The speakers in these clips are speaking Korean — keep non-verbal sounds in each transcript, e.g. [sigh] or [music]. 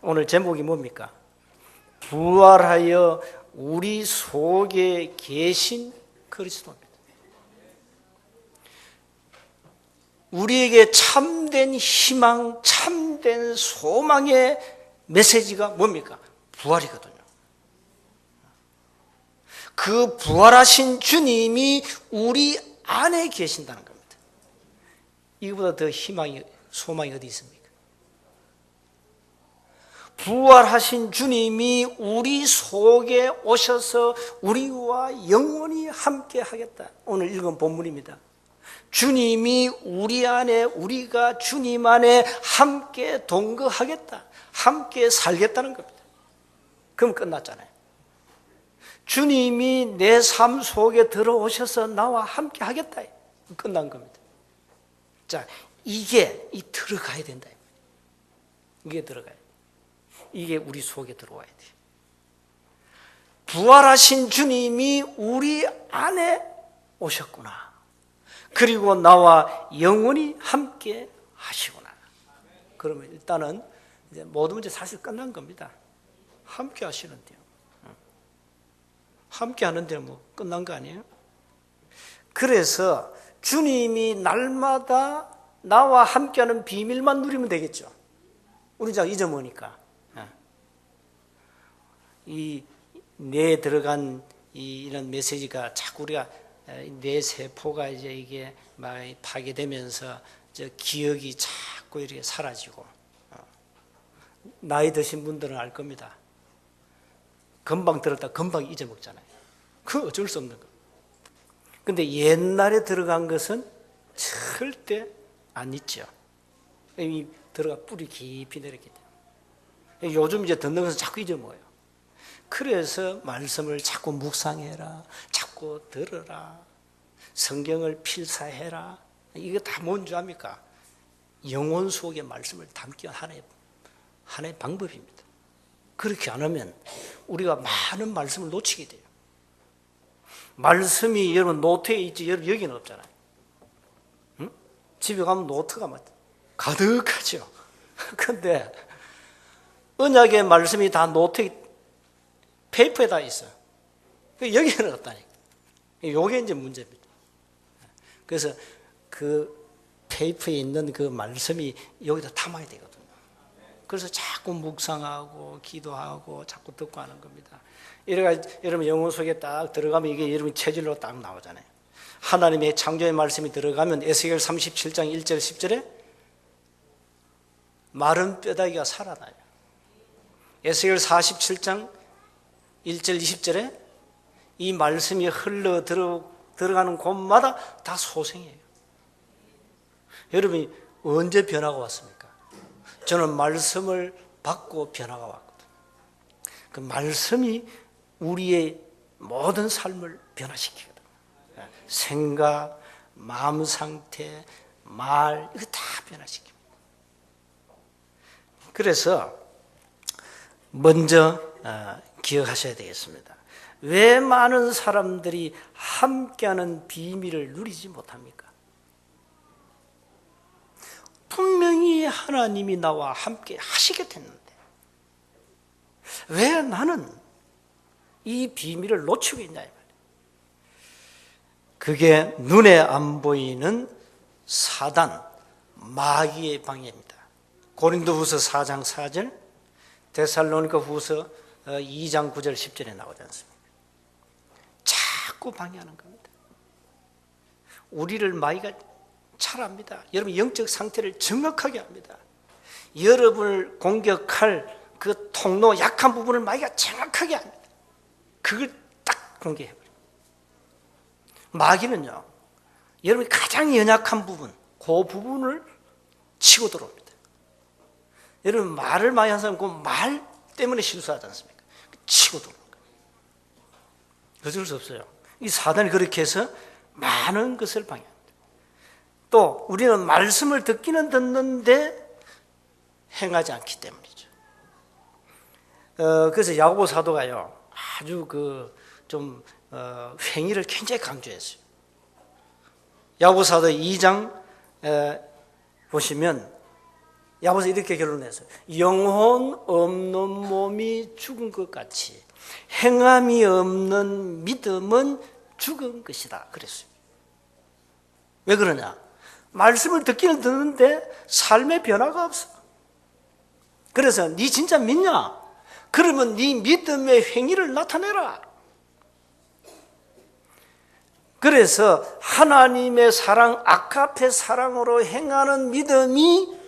오늘 제목이 뭡니까? 부활하여 우리 속에 계신 그리스도입니다. 우리에게 참된 희망, 참된 소망의 메시지가 뭡니까? 부활이거든요. 그 부활하신 주님이 우리 안에 계신다는 겁니다. 이거보다 더 희망이, 소망이 어디 있습니까? 부활하신 주님이 우리 속에 오셔서 우리와 영원히 함께 하겠다. 오늘 읽은 본문입니다. 주님이 우리 안에, 우리가 주님 안에 함께 동거하겠다. 함께 살겠다는 겁니다. 그럼 끝났잖아요. 주님이 내 삶 속에 들어오셔서 나와 함께 하겠다. 끝난 겁니다. 자, 이게 이 들어가야 된다. 이게 들어가야 돼. 이게 우리 속에 들어와야 돼. 부활하신 주님이 우리 안에 오셨구나. 그리고 나와 영원히 함께 하시구나. 그러면 일단은 이제 모든 문제 사실 끝난 겁니다. 함께 하시는데요. 함께 하는데 뭐 끝난 거 아니에요? 그래서 주님이 날마다 나와 함께하는 비밀만 누리면 되겠죠. 우리 자 잊어먹으니까. 이 뇌에 들어간 이 이런 메시지가 자꾸 우리가 뇌 세포가 이제 이게 막 파괴되면서 저 기억이 자꾸 이렇게 사라지고 어. 나이 드신 분들은 알 겁니다. 금방 들었다 금방 잊어먹잖아요. 그 어쩔 수 없는 거. 근데 옛날에 들어간 것은 절대 안 잊죠. 이 들어가 뿌리 깊이 내렸기 때문에. 요즘 이제 듣는 것은 자꾸 잊어먹어요. 그래서 말씀을 자꾸 묵상해라. 자꾸 들어라. 성경을 필사해라. 이거 다 뭔지 압니까? 영혼 속의 말씀을 담기 하나의, 하나의 방법입니다. 그렇게 안 하면 우리가 많은 말씀을 놓치게 돼요. 말씀이 여러분 노트에 있지 여러분 여기는 없잖아요. 응? 집에 가면 노트가 막 가득하죠. [laughs] 근데 언약의 말씀이 다 노트에 페이퍼에 다 있어. 여기는 없다니까. [laughs] 요게 이제 문제입니다. 그래서 그 페이퍼에 있는 그 말씀이 여기다 담아야 되거든요. 그래서 자꾸 묵상하고 기도하고 자꾸 듣고 하는 겁니다. 이래가 여러분 영혼 속에 딱 들어가면 이게 여러분 체질로 딱 나오잖아요. 하나님의 창조의 말씀이 들어가면 에스겔 37장 1절 10절에 마른 뼈다귀가 살아나요. 에스겔 47장 1절 20절에 이 말씀이 흘러 들어, 들어가는 곳마다 다 소생이에요. 여러분이 언제 변화가 왔습니까? 저는 말씀을 받고 변화가 왔거든요. 그 말씀이 우리의 모든 삶을 변화시키거든요. 생각, 마음 상태, 말, 이거 다 변화시킵니다. 그래서 먼저 어, 기억하셔야 되겠습니다. 왜 많은 사람들이 함께하는 비밀을 누리지 못합니까? 분명히 하나님이 나와 함께 하시게 됐는데 왜 나는 이 비밀을 놓치고 있냐 그게 눈에 안 보이는 사단 마귀의 방해입니다. 고린도 후서 4장 4절, 데살로니가 후서 2장 9절 10절에 나오지 않습니까? 자꾸 방해하는 겁니다. 우리를 마귀가 잘 압니다. 여러분 영적 상태를 정확하게 합니다. 여러분을 공격할 그 통로 약한 부분을 마귀가 정확하게 합니다. 그걸 딱 공개해버려요. 마귀는요, 여러분이 가장 연약한 부분, 그 부분을 치고 들어옵니다. 여러분 말을 많이 하는 사람 그말 때문에 실수하지 않습니까? 치고 들어오는 거예요. 어쩔 수 없어요. 이 사단이 그렇게 해서 많은 것을 방해합니다. 또 우리는 말씀을 듣기는 듣는데 행하지 않기 때문이죠. 어, 그래서 야고보 사도가요 아주 그좀 어, 행위를 굉장히 강조했어요. 야고보 사도 2장 에, 보시면 야고보서 이렇게 결론냈어요. 영혼 없는 몸이 죽은 것 같이 행함이 없는 믿음은 죽은 것이다. 그랬어요. 왜 그러냐? 말씀을 듣기는 듣는데 삶의 변화가 없어. 그래서 네 진짜 믿냐? 그러면 네 믿음의 행위를 나타내라. 그래서 하나님의 사랑, 아카페 사랑으로 행하는 믿음이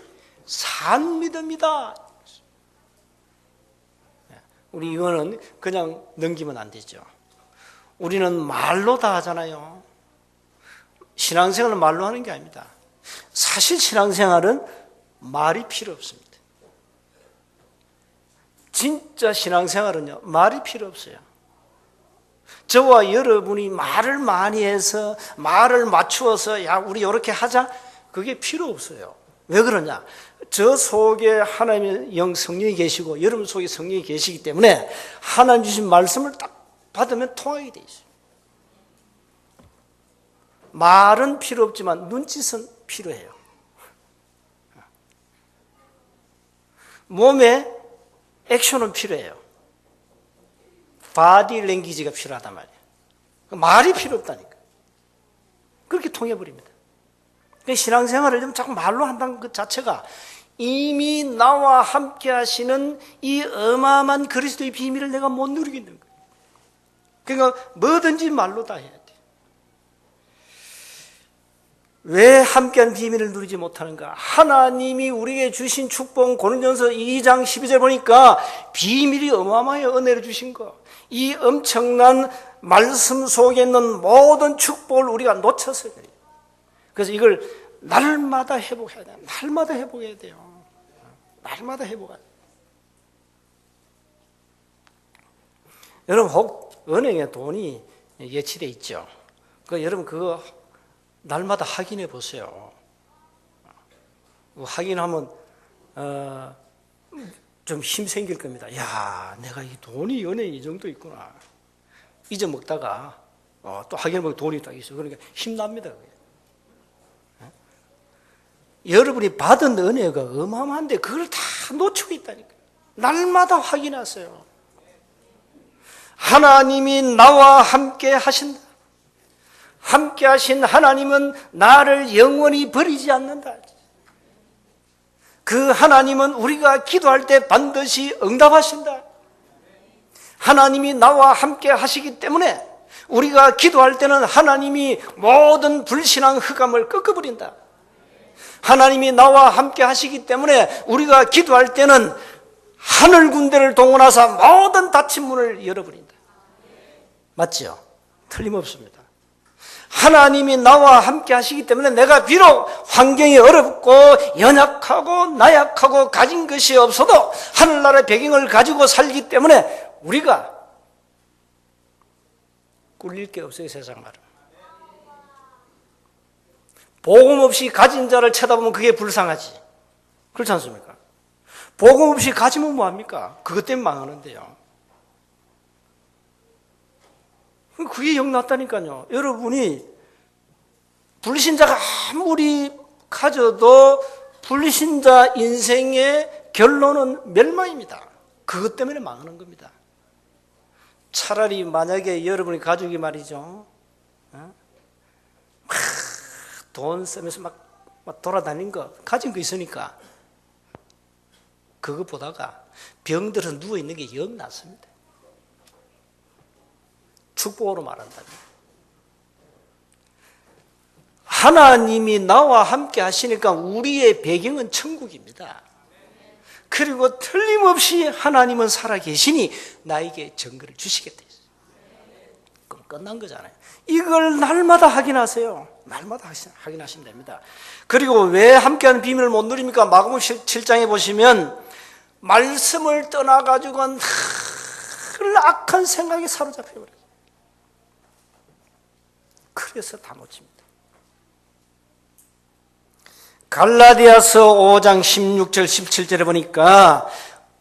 산 믿음이다. 우리 이거는 그냥 넘기면 안 되죠. 우리는 말로 다 하잖아요. 신앙생활은 말로 하는 게 아닙니다. 사실 신앙생활은 말이 필요 없습니다. 진짜 신앙생활은요, 말이 필요 없어요. 저와 여러분이 말을 많이 해서 말을 맞추어서 야 우리 이렇게 하자 그게 필요 없어요. 왜 그러냐? 저 속에 하나님의 영 성령이 계시고 여러분 속에 성령이 계시기 때문에 하나님 주신 말씀을 딱 받으면 통하게 돼 있어요. 말은 필요 없지만 눈짓은 필요해요. 몸에 액션은 필요해요. 바디 랭귀지가 필요하단 말이에요. 말이 필요 없다니까. 그렇게 통해버립니다. 그러니까 신앙생활을 좀 자꾸 말로 한다는 것 자체가 이미 나와 함께 하시는 이 어마어마한 그리스도의 비밀을 내가 못 누리겠는 거예요. 그러니까 뭐든지 말로 다 해야 돼. 왜 함께한 비밀을 누리지 못하는가? 하나님이 우리에게 주신 축복, 고린전서 2장 12절 보니까 비밀이 어마어마하게 은혜를 주신 거. 이 엄청난 말씀 속에 있는 모든 축복을 우리가 놓쳤어요. 그래서 이걸 날마다 회복해야 돼요. 날마다 회복해야 돼요. 날마다 회복해야 돼요. 여러분, 혹 은행에 돈이 예치돼 있죠. 그 여러분 그거 날마다 확인해 보세요. 확인하면 어, 좀힘 생길 겁니다. 야, 내가 이 돈이 연예이 정도 있구나. 잊어먹다가 어, 또 확인해 보면 돈이 딱 있어. 그러니까 힘 납니다. 그게. 어? 여러분이 받은 은혜가 어마어마한데 그걸 다 놓치고 있다니까. 날마다 확인하세요. 하나님이 나와 함께 하신다. 함께 하신 하나님은 나를 영원히 버리지 않는다. 그 하나님은 우리가 기도할 때 반드시 응답하신다. 하나님이 나와 함께 하시기 때문에 우리가 기도할 때는 하나님이 모든 불신앙 흑암을 꺾어버린다. 하나님이 나와 함께 하시기 때문에 우리가 기도할 때는 하늘 군대를 동원하사 모든 닫힌 문을 열어버린다. 맞죠? 틀림없습니다. 하나님이 나와 함께 하시기 때문에 내가 비록 환경이 어렵고 연약하고 나약하고 가진 것이 없어도 하늘나라의 배경을 가지고 살기 때문에 우리가 꿀릴 게 없어요 세상 말은 복음 없이 가진 자를 쳐다보면 그게 불쌍하지 그렇지 않습니까? 복음 없이 가지면 뭐합니까? 그것 때문에 망하는데요 그게 영났다니까요. 여러분이 불신자가 아무리 가져도 불신자 인생의 결론은 멸망입니다. 그것 때문에 망하는 겁니다. 차라리 만약에 여러분이 가족이 말이죠. 어? 돈 쓰면서 막, 막 돌아다닌 거, 가진 거 있으니까 그거 보다가 병들어 누워 있는 게 영 낫습니다. 축복으로 말한다면. 하나님이 나와 함께 하시니까 우리의 배경은 천국입니다. 그리고 틀림없이 하나님은 살아계시니 나에게 증거를 주시겠다. 그럼 끝난 거잖아요. 이걸 날마다 확인하세요. 날마다 확인하시면 됩니다. 그리고 왜 함께하는 비밀을 못 누립니까? 마가복 7장에 보시면 말씀을 떠나가지고는 늘 악한 생각에 사로잡혀버려요. 그래서 다 놓칩니다. 갈라디아서 5장 16절 17절에 보니까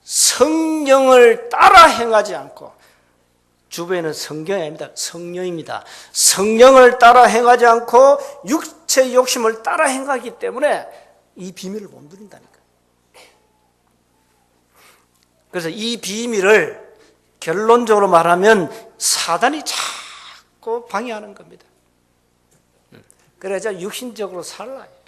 성령을 따라 행하지 않고 주변에는 성경이 아닙니다. 성령입니다. 성령을 따라 행하지 않고 육체의 욕심을 따라 행하기 때문에 이 비밀을 못 누린다니까. 그래서 이 비밀을 결론적으로 말하면 사단이 자꾸 방해하는 겁니다. 음. 그래서 육신적으로 살라요.